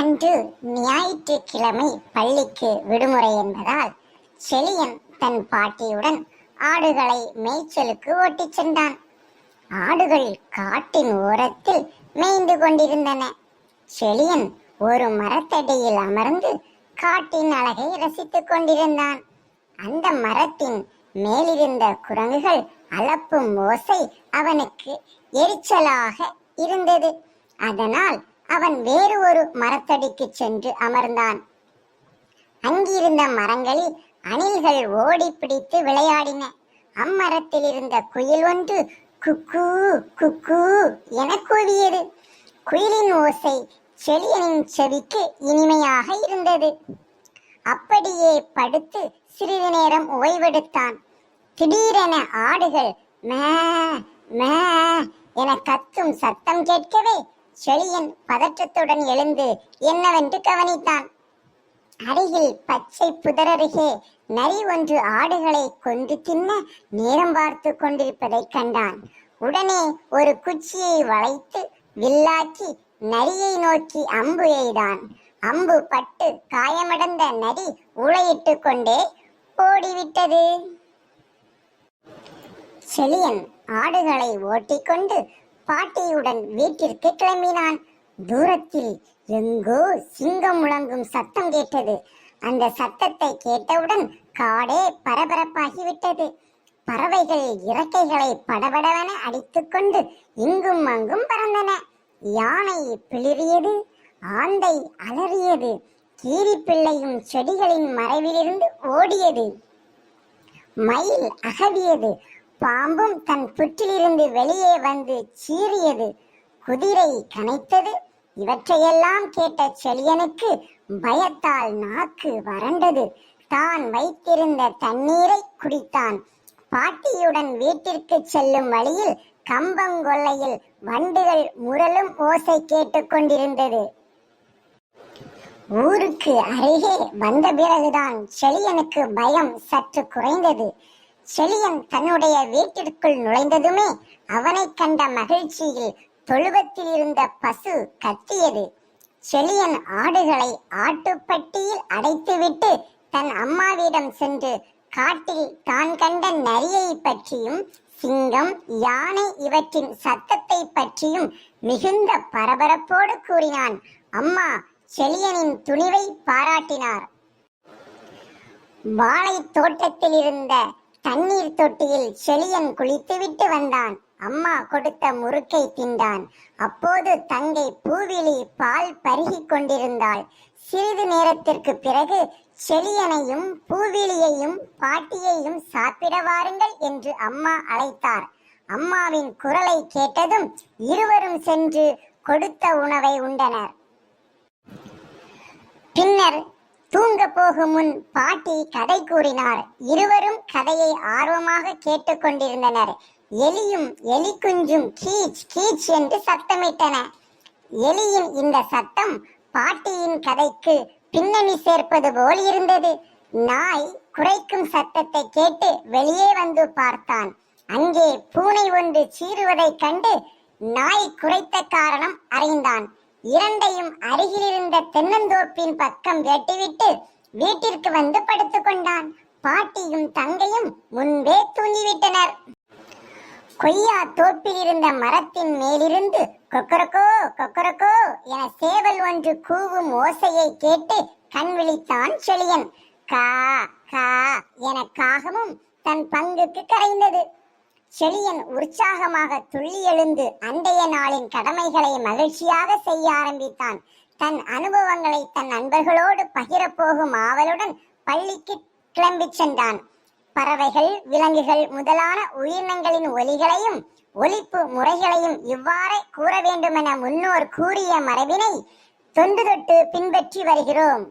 அன்று ஞாயிற்றுக்கிழமை பள்ளிக்கு விடுமுறை என்பதால் செழியன் தன் பாட்டியுடன் ஆடுகளை மேய்ச்சலுக்கு ஓட்டிச் சென்றான். ஆடுகள் காட்டின் ஓரத்தில் மேய்ந்து கொண்டிருந்தன. செழியன் ஒரு மரத்தடியில் அமர்ந்து காட்டின் அழகை ரசித்துக் கொண்டிருந்தான். அந்த மரத்தின் மேலிருந்த குரங்குகள் அலப்பும் ஓசை அவனுக்கு எரிச்சலாக இருந்தது. அதனால் அவன் வேறு ஒரு மரத்தடிக்கு சென்று அமர்ந்தான். அங்கிருந்த மரங்களில் அணில்கள் ஓடி பிடித்து விளையாடின. அம்மரத்தில் இருந்த குயில் ஒன்று குக்கு குக்கு என கூவியது. குயிலின் ஓசை செழியனின் செவிக்கு இனிமையாக இருந்தது. அப்படியே படுத்து சிறிது நேரம் ஓய்வெடுத்தான். திடீரென ஆடுகள் மே மே என கத்தும் சத்தம் கேட்கவே செழியன் பதற்றத்துடன் எழுந்து என்னவென்று கவனித்தான். அருகில் பச்சை புதரருகே நரி ஒன்று ஆடுகளை கொண்டு தின்ன நேரம் பார்த்து கொண்டிருப்பதைக் கண்டான். உடனே ஒரு குச்சியை வளைத்து வில்லாக்கி நரியை நோக்கி அம்பு எய்தான். அம்பு பட்டு காயமடைந்த நரி உளையிட்டு கொண்டே ஓடிவிட்டது. செழியன் ஆடுகளை ஓட்டிக்கொண்டு பாட்டியுடன் வீட்டிற்கு கிளம்பினான். தூரத்தில் எங்கோ சிங்கம் முழங்கும் சத்தம் கேட்டது. அந்த சத்தத்தை கேட்டவுடன் காடே பரபரப்பாகிவிட்டது. பறவைகள் இறக்கைகளை படபடவென அடித்துக்கொண்டு இங்கும் அங்கும் பறந்தன. யானை பிளிறியது ஆந்தை அலறியது கீரிப்பிள்ளையும் செடிகளின் மறைவிலிருந்து ஓடியது. மயில் அகவியது பாம்பும் தன் புற்றிலிருந்து வெளியே வந்து சீறியது. குதிரை கனைத்தது. இவற்றையெல்லாம் கேட்ட செழியனுக்கு பயத்தால் நாக்கு வறண்டது. தான் வைத்திருந்த தண்ணீரை குடித்தான். பாட்டியுடன் வீட்டிற்கு செல்லும் வழியில் கம்பங்கொல்லையில் வண்டுகள் முரலும் ஓசை கேட்டுக்கொண்டிருந்தது ஊருக்கு அருகே வந்த பிறகுதான் செழியனுக்கு பயம் சற்று குறைந்தது. செழியன் தன்னுடைய வீட்டிற்குள் நுழைந்ததுமே அவனை கண்ட மகிழ்ச்சியில் தொழுவத்தில் இருந்த பசு கத்தியது. செழியன் ஆடுகளை ஆட்டுப்பட்டியில் அடைத்துவிட்டு தன் அம்மாவிடம் சென்று காட்டில் தான் கண்ட நரியை பற்றியும் சிங்கம் யானை இவற்றின் சத்தத்தை பற்றியும் மிகுந்த பரபரப்போடு கூறினான். அம்மா செழியனின் துணிவை பாராட்டினார். வாழை தோட்டத்தில் இருந்த தண்ணீர் தொட்டியில் செழியன் குளித்துவிட்டு வந்தான். அம்மா கொடுத்த முறுக்கை தின்றான். அப்போது தங்கை பூவிழி பால் பருகிக் கொண்டிருந்தாள். சிறிது நேரத்திற்கு பிறகு செழியனையும் பூவிழியையும் பாட்டியையும் சாப்பிட வாருங்கள் என்று அம்மா அழைத்தார். அம்மாவின் குரலை கேட்டதும் இருவரும் சென்று கொடுத்த உணவை உண்டனர். பின்னர் தூங்க போகும் முன் பாட்டி கதை கூறினார். இருவரும் கதையை ஆர்வமாக கேட்டுக்கொண்டிருந்தனர் எலியும் எலி குஞ்சும் கீச் கீச் என்று சத்தமிட்டன. எலியின் இந்த சத்தம் பாட்டியின் கதைக்கு பின்னணி சேர்ப்பது போல் இருந்தது. நாய் குறைக்கும் சத்தத்தை கேட்டு வெளியே வந்து பார்த்தான். அங்கே பூனை ஒன்று சீறுவதைக் கண்டு நாய் குறைத்த காரணம் அறிந்தான். இரண்டையும் அருகிலிருந்த தென்னந்தோப்பின் பக்கம் வெட்டிவிட்டு வீட்டிற்கு வந்து படுத்துக் கொண்டான். பாட்டியும் தங்கையும் முன்பே தூங்கிவிட்டனர். கொய்யா தோப்பில் இருந்த மரத்தின் மேலிருந்து கொக்கரக்கோ கொக்கரக்கோ என சேவல் ஒன்று கூவும் ஓசையை கேட்டு கண் விழித்தான் செழியன். கா கா என காகமும் தன் பங்குக்கு கரைந்தது. செழியன் உற்சாகமாக துள்ளி எழுந்து அண்டைய நாளின் கடமைகளை மகிழ்ச்சியாக செய்ய ஆரம்பித்தான். தன் அனுபவங்களை தன் நண்பர்களோடு பகிரப்போகும் ஆவலுடன் பள்ளிக்கு கிளம்பிச் சென்றான். பறவைகள் விலங்குகள் முதலான உயிரினங்களின் ஒலிகளையும் ஒலிப்பு முறைகளையும் இவ்வாறே கூற வேண்டுமென முன்னோர் கூறிய மரபினை தொன்று தொட்டு பின்பற்றி வருகிறோம்.